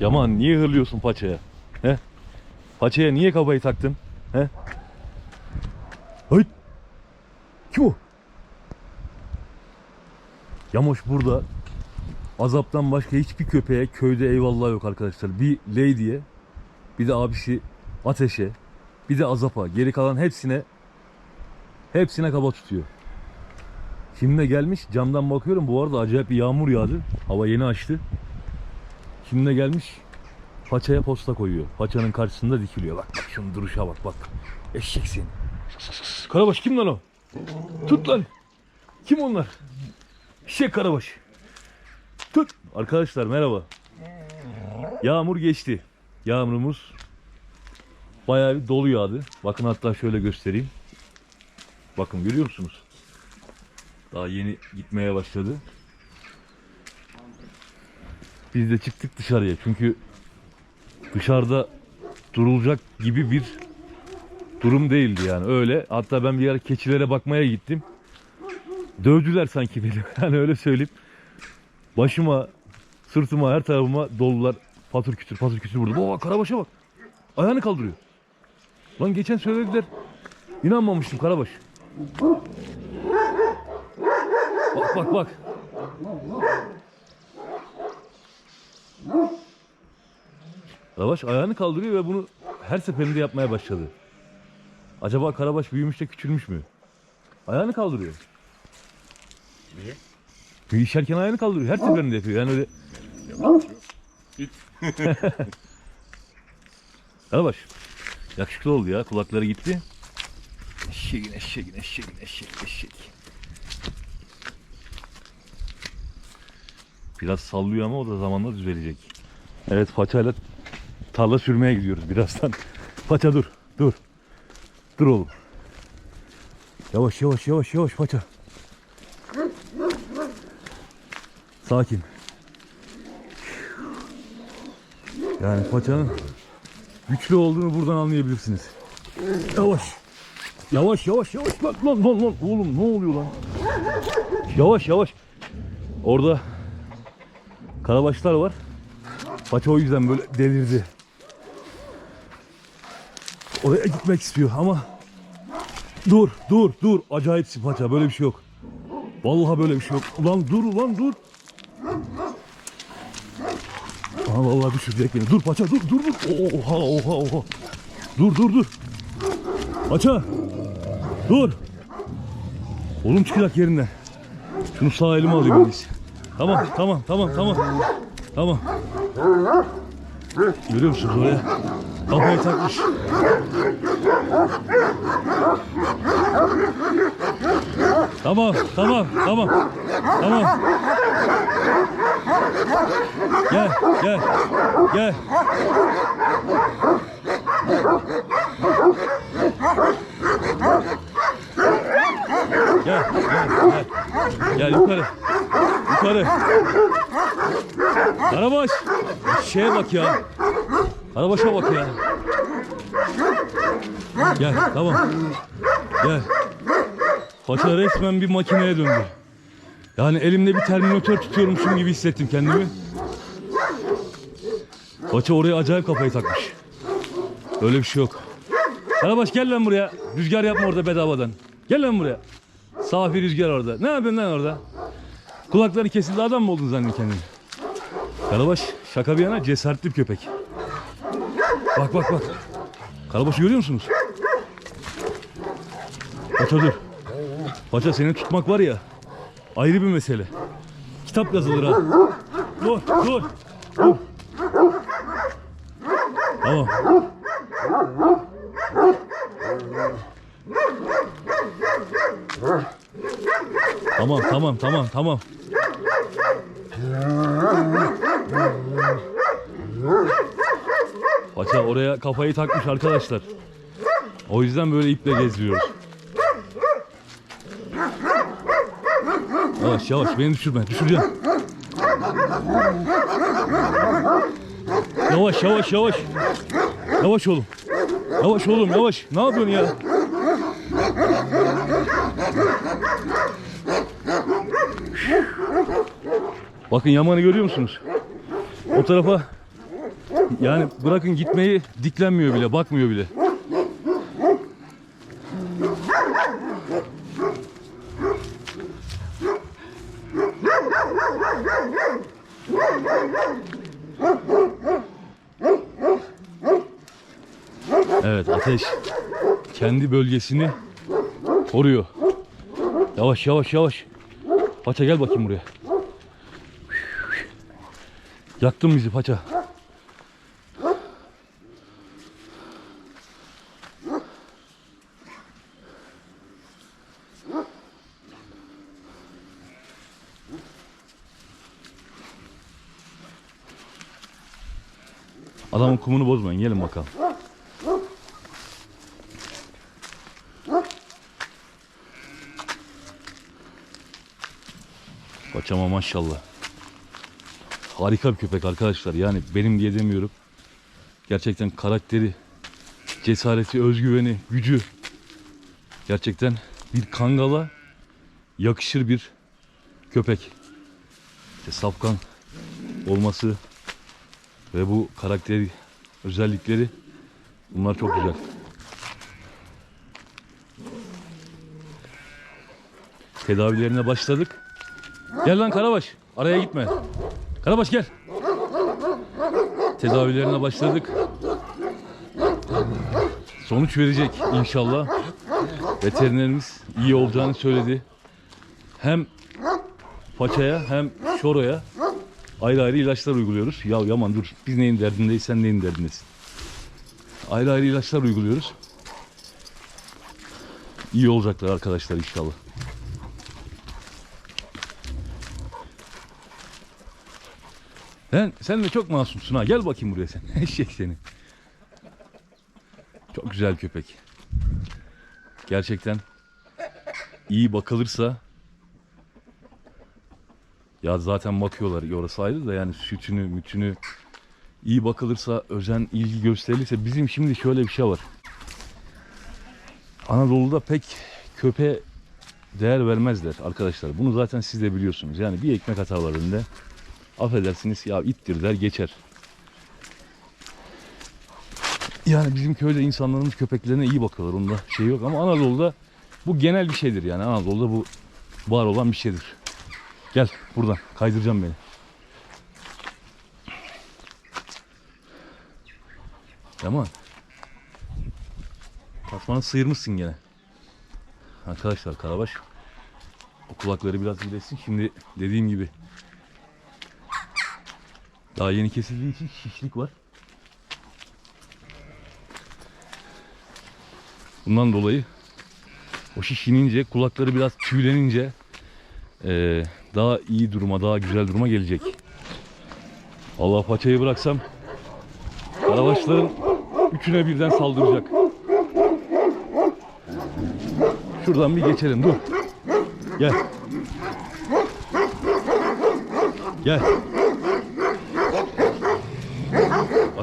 Yaman niye hırlıyorsun paçaya? He? Paçaya niye kafayı taktın? He? Hayt! Kim o? Yamoş burada azaptan başka hiçbir köpeğe köyde eyvallah yok arkadaşlar. Bir lady'ye, bir de abisi ateşe, bir de azapa. Geri kalan hepsine hepsine kaba tutuyor. Şimdi de gelmiş camdan bakıyorum bu arada acayip bir yağmur yağdı. Hava yeni açtı. Şimdi de gelmiş paçaya posta koyuyor. Paçanın karşısında dikiliyor. Bak bak şunun duruşa bak bak. Eşek seni. Karabaş kim lan o? Tut lan. Kim onlar? Eşek Karabaş. Tut. Arkadaşlar merhaba. Yağmur geçti. Yağmurumuz bayağı bir dolu yağdı. Bakın hatta şöyle göstereyim. Bakın görüyor musunuz? Daha yeni gitmeye başladı. Biz de çıktık dışarıya çünkü dışarıda durulacak gibi bir durum değildi yani öyle. Hatta ben bir ara keçilere bakmaya gittim. Dövdüler sanki beni. Yani öyle söyleyeyim. Başıma, sırtıma, her tarafıma dolular. Patır kütür, patır kütür vurdu. Baba Karabaş'a bak. Ayağını kaldırıyor. Lan geçen söylediler. İnanmamıştım Karabaş. Bak bak bak. Karabaş ayağını kaldırıyor ve bunu her seferinde yapmaya başladı. Acaba Karabaş büyümüş de küçülmüş mü? Ayağını kaldırıyor. Niye? Büyüşerken ayağını kaldırıyor. Her seferinde yapıyor. Yani öyle... Karabaş. Yakışıklı oldu ya. Kulakları gitti. Eşeğin eşeğin eşeğin eşek eşek. Biraz sallıyor ama o da zamanla düzelecek. Evet paçayla tarla sürmeye gidiyoruz birazdan. Paça dur. Dur. Dur oğlum. Yavaş yavaş yavaş yavaş paça. Sakin. Yani paçanın güçlü olduğunu buradan anlayabilirsiniz. Yavaş. Yavaş yavaş yavaş lan lan lan oğlum ne oluyor lan? Yavaş yavaş. Orada karabaşlar var. Paça o yüzden böyle delirdi. Oraya gitmek istiyor ama dur dur dur acayip paça böyle bir şey yok. Vallahi böyle bir şey yok. Ulan dur ulan dur. Aa vallahi düşürecek beni. Dur paça dur dur dur. Oha oha oha. Dur dur dur. Paça. Dur. Oğlum çıkacak yerinden. Şunu sağ elime alayım iyisi. Tamam tamam tamam tamam. Tamam. Görüyor musunuz oraya? Kafayı takmış. Tamam, tamam, tamam. Tamam. Gel, gel. Gel. Gel, gel, gel. Gel yukarı. Yukarı. Karabaş. Şeye bak ya. Karabaşa bak ya. Gel, tamam. Gel. Paça resmen bir makineye döndü. Yani elimde bir terminatör tutuyormuşum gibi hissettim kendimi. Paça oraya acayip kafayı takmış. Öyle bir şey yok. Karabaş gel lan buraya. Rüzgar yapma orada bedavadan. Gel lan buraya. Safi rüzgar orada. Ne yapıyorsun lan orada? Kulakları kesildi adam mı oldun zannediyorsun kendini? Karabaş şaka bir yana cesaretli bir köpek. Bak bak bak. Karabaşı görüyor musunuz? Paça dur. Paça seni tutmak var ya ayrı bir mesele. Kitap yazılır ha. Dur dur. Dur. Tamam. Tamam tamam tamam tamam. Paça oraya kafayı takmış arkadaşlar. O yüzden böyle iple geziyoruz. Yavaş yavaş beni düşürme düşüreceğim. Yavaş yavaş yavaş. Yavaş oğlum. Yavaş oğlum yavaş. Ne yapıyorsun ya? Bakın Yaman'ı görüyor musunuz? O tarafa Yani bırakın gitmeyi diklenmiyor bile, bakmıyor bile. Evet ateş kendi bölgesini koruyor. Yavaş yavaş yavaş. Paça gel bakayım buraya. Yaktın bizi paça. Adamın kumunu bozmayın. Gelin bakalım. Paçama maşallah. Harika bir köpek arkadaşlar. Yani benim diye demiyorum. Gerçekten karakteri, cesareti, özgüveni, gücü. Gerçekten bir kangala yakışır bir köpek. İşte safkan olması ve bu karakteri özellikleri bunlar çok güzel. Tedavilerine başladık. Gel lan Karabaş. Araya gitme. Karabaş gel. Tedavilerine başladık. Sonuç verecek inşallah. Veterinerimiz iyi olacağını söyledi. Hem paçaya hem şoroya ayrı ayrı ilaçlar uyguluyoruz. Ya Yaman dur biz neyin derdindeyiz sen neyin derdindesin. Ayrı ayrı ilaçlar uyguluyoruz. İyi olacaklar arkadaşlar inşallah. Sen, sen de çok masumsun ha. Gel bakayım buraya sen. Eşek seni. Çok güzel köpek. Gerçekten iyi bakılırsa ya zaten bakıyorlar orası ayrı da yani sütünü mütünü iyi bakılırsa özen ilgi gösterilirse bizim şimdi şöyle bir şey var. Anadolu'da pek köpeğe değer vermezler arkadaşlar. Bunu zaten siz de biliyorsunuz. Yani bir ekmek hatalarında affedersiniz ya ittir der geçer. Yani bizim köyde insanlarımız köpeklerine iyi bakıyorlar. Onda şey yok ama Anadolu'da bu genel bir şeydir yani. Anadolu'da bu var olan bir şeydir. Gel buradan kaydıracağım beni. Yaman. Tasmanı sıyırmışsın gene. Arkadaşlar Karabaş o kulakları biraz iyileşsin. Şimdi dediğim gibi daha yeni kesildiği için şişlik var. Bundan dolayı o şişinince kulakları biraz tüylenince eee, daha iyi duruma daha güzel duruma gelecek. Allah paçayı bıraksam Karabaşların üçüne birden saldıracak. Şuradan bir geçelim dur. Gel. Gel.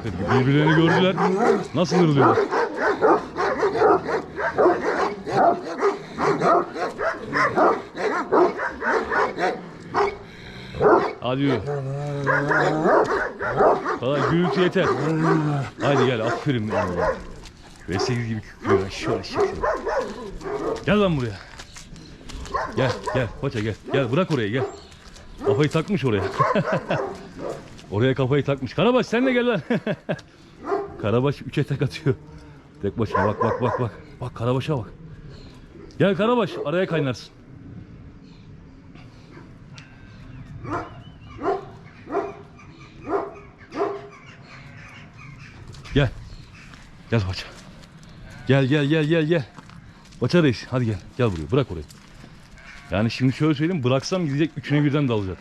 Bakın birbirlerini gördüler. Nasıl hırlıyorlar. Hadi yürü. Gürültü yeter. Haydi gel aferin. Allah. V8 gibi kükrüyor. Şöyle şöyle. Gel lan buraya. Gel gel paça gel. Gel bırak oraya gel. Kafayı takmış oraya. oraya kafayı takmış. Karabaş sen de gel lan. Karabaş üçe tek atıyor. Tek başına bak bak bak bak. Bak Karabaş'a bak. Gel Karabaş araya kaynarsın. Gel. Gel paça. Gel gel gel gel gel. Paça reis hadi gel. Gel buraya bırak orayı. Yani şimdi şöyle söyleyeyim bıraksam gidecek üçüne birden dalacak.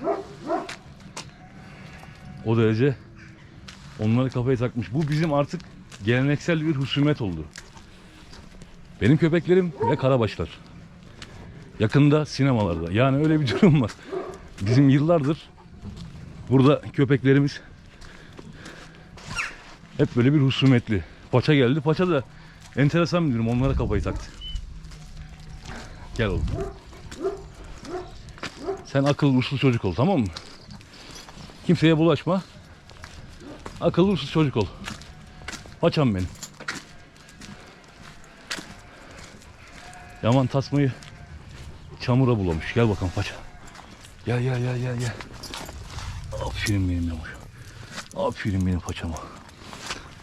O derece onları kafaya takmış. Bu bizim artık geleneksel bir husumet oldu. Benim köpeklerim ve karabaşlar. Yakında sinemalarda. Yani öyle bir durum var. Bizim yıllardır burada köpeklerimiz hep böyle bir husumetli. Paça geldi. Paça da enteresan bir durum. Onlara kafayı taktı. Gel oğlum. Sen akıllı uslu çocuk ol tamam mı? Kimseye bulaşma. Akıllı uslu çocuk ol. Paçam benim. Yaman tasmayı çamura bulamış. Gel bakalım paça. Gel gel gel gel gel. Aferin benim yamuş. Aferin benim paçama.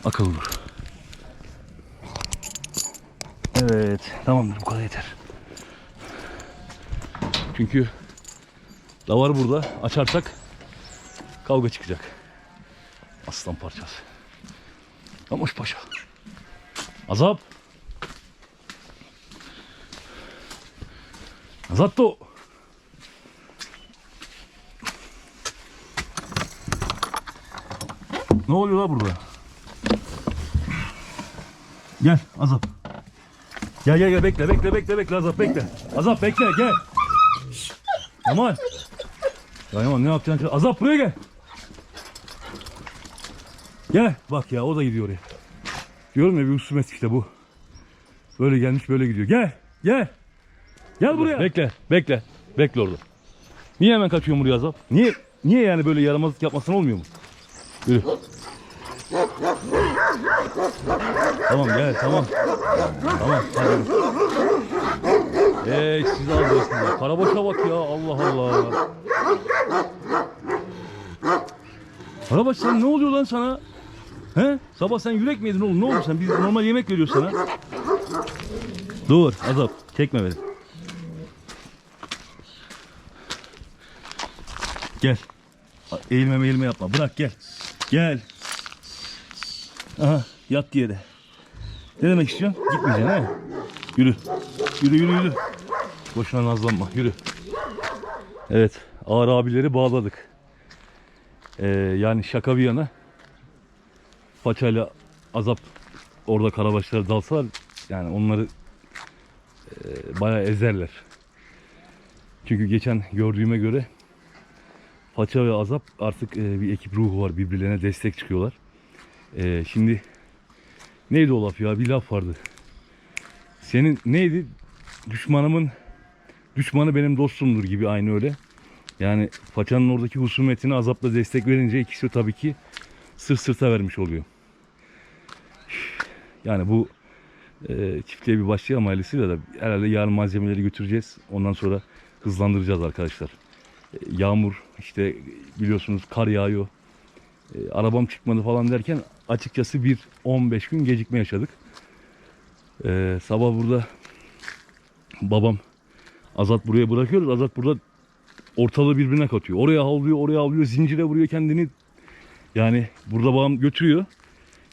Akıllı dur. Evet. Tamamdır bu kadar yeter. Çünkü davar burada. Açarsak kavga çıkacak. Aslan parçası. Amuş paşa. Azap. Azatto. Ne oluyor la burada? Gel Azap. Gel gel gel bekle bekle bekle bekle Azap bekle. Azap bekle gel. Yaman. Ya Yaman ne yapacaksın? Azap buraya gel. Gel. Bak ya o da gidiyor oraya. Diyorum ya bir husumet işte bu. Böyle gelmiş böyle gidiyor. Gel. Gel. Gel buraya. Bekle. Bekle. Bekle orada. Niye hemen kaçıyor buraya Azap? Niye niye yani böyle yaramazlık yapmasın olmuyor mu? Yürü. Tamam gel tamam. Tamam. Hadi. Eee siz alacaksınız. Karabaşa bak ya Allah Allah. Karabaş sen ne oluyor lan sana? He? Sabah sen yürek mi yedin oğlum? Ne oldu sen? Biz normal yemek veriyoruz sana. Dur azap. Çekme beni. Gel. Eğilme eğilme yapma. Bırak gel. Gel. Aha yat diye de. Ne demek istiyorsun? Gitmeyeceksin he? Yürü. Yürü yürü yürü. Boşuna nazlanma. Yürü. Evet. Ağır abileri bağladık. Ee, yani şaka bir yana paçayla azap orada karabaşlara dalsalar yani onları e, bayağı ezerler. Çünkü geçen gördüğüme göre paça ve azap artık e, bir ekip ruhu var. Birbirlerine destek çıkıyorlar. E, şimdi neydi o laf ya? Bir laf vardı. Senin neydi? Düşmanımın düşmanı benim dostumdur gibi aynı öyle. Yani paçanın oradaki husumetini azapla destek verince ikisi tabii ki sırt sırta vermiş oluyor. Yani bu e, çiftliğe bir başlayalım ailesiyle de herhalde yarın malzemeleri götüreceğiz. Ondan sonra hızlandıracağız arkadaşlar. E, yağmur işte biliyorsunuz kar yağıyor. E, arabam çıkmadı falan derken açıkçası bir 15 gün gecikme yaşadık. E, sabah burada babam Azat buraya bırakıyoruz. Azat burada ortalığı birbirine katıyor. Oraya havlıyor, oraya havlıyor, zincire vuruyor kendini. Yani burada babam götürüyor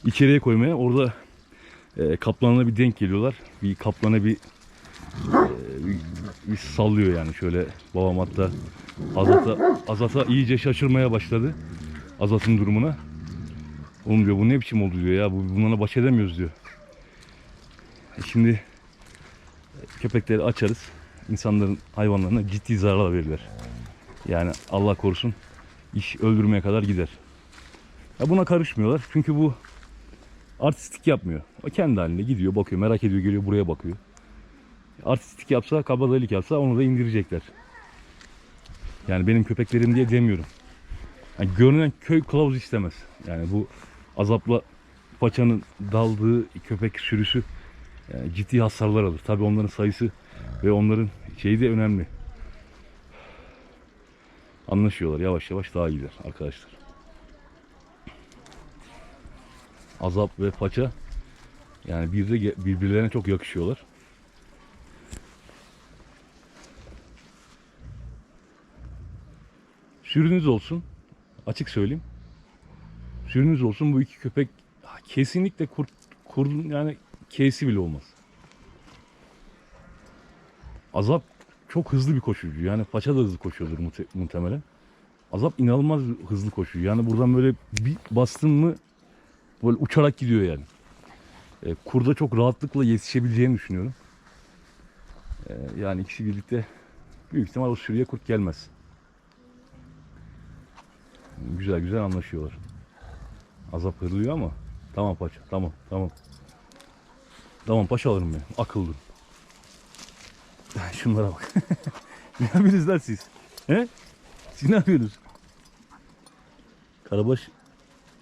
içeriye koymaya. Orada e, kaplanla bir denk geliyorlar. Bir kaplana bir, e, bir, bir sallıyor yani şöyle babam hatta Azat'a, Azat'a iyice şaşırmaya başladı. Azat'ın durumuna. Oğlum diyor bu ne biçim oldu diyor ya bu bunlarla baş edemiyoruz diyor. E şimdi e, köpekleri açarız. İnsanların hayvanlarına ciddi zarar verirler. Yani Allah korusun iş öldürmeye kadar gider. Ya buna karışmıyorlar çünkü bu artistik yapmıyor. O kendi halinde gidiyor, bakıyor, merak ediyor, geliyor buraya bakıyor. Artistik yapsa, kabadayılık yapsa onu da indirecekler. Yani benim köpeklerim diye demiyorum. Yani görünen köy kılavuz istemez. Yani bu azapla paçanın daldığı köpek sürüsü yani ciddi hasarlar alır. Tabii onların sayısı ve onların şeyi de önemli. Anlaşıyorlar yavaş yavaş daha iyiler arkadaşlar. Azap ve paça yani bir de birbirlerine çok yakışıyorlar. Sürünüz olsun. Açık söyleyeyim. Sürünüz olsun bu iki köpek kesinlikle kurt, kurdun yani kesi bile olmaz. Azap çok hızlı bir koşucu. Yani paça da hızlı koşuyordur muhtemelen. Azap inanılmaz hızlı koşuyor. Yani buradan böyle bir bastın mı böyle uçarak gidiyor yani. E, kurda çok rahatlıkla yetişebileceğini düşünüyorum. E, yani ikisi birlikte büyük ihtimal o sürüye kurt gelmez. Güzel güzel anlaşıyorlar. Azap hırlıyor ama tamam paça tamam tamam. Tamam paşalarım benim akıllı. Şunlara bak. ne yapıyorsunuz lan siz? He? Siz ne yapıyorsunuz? Karabaş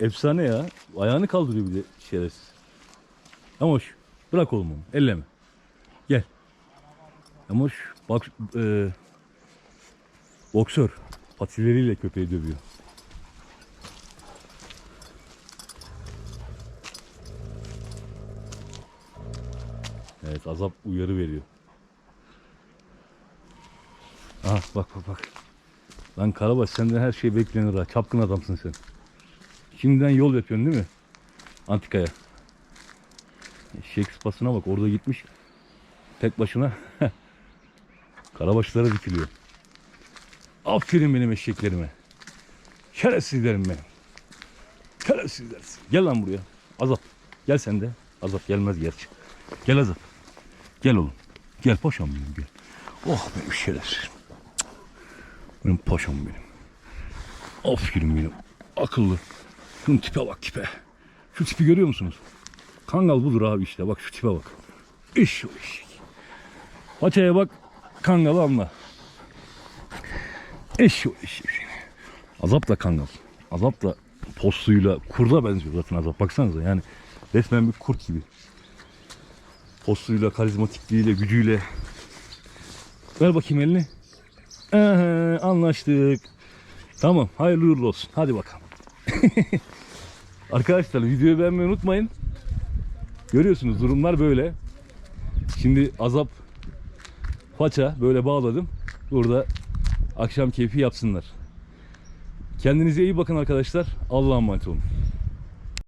efsane ya. Ayağını kaldırıyor bir de şerefsiz. Ama. Bırak oğlum onu. Elleme. Gel. Ama. Bak e, boksör. Patileriyle köpeği dövüyor. Evet azap uyarı veriyor. Ah bak bak bak. Lan Karabaş senden her şey beklenir ha. Çapkın adamsın sen. Şimdiden yol yapıyorsun değil mi? Antikaya. Eşek sıpasına bak orada gitmiş. Tek başına. Karabaşlara dikiliyor. Aferin benim eşeklerime. Şerefsizlerim benim. Şerefsizler. Gel lan buraya. Azap. Gel sen de. Azap gelmez gerçi. Gel Azap. Gel oğlum. Gel paşam benim gel. Oh benim şerefsiz. Benim paşam benim. Aferin benim. Akıllı. Şunun tipe bak tipe. Şu tipi görüyor musunuz? Kangal budur abi işte. Bak şu tipe bak. İş o iş. Paçaya bak. Kangalı anla. İş o iş. Azap da kangal. Azap da postuyla kurda benziyor zaten azap. Baksanıza yani resmen bir kurt gibi. Postuyla, karizmatikliğiyle, gücüyle. Ver bakayım elini. Aha, anlaştık. Tamam hayırlı uğurlu olsun. Hadi bakalım. Arkadaşlar videoyu beğenmeyi unutmayın. Görüyorsunuz durumlar böyle. Şimdi azap paça böyle bağladım. Burada akşam keyfi yapsınlar. Kendinize iyi bakın arkadaşlar. Allah'a emanet olun.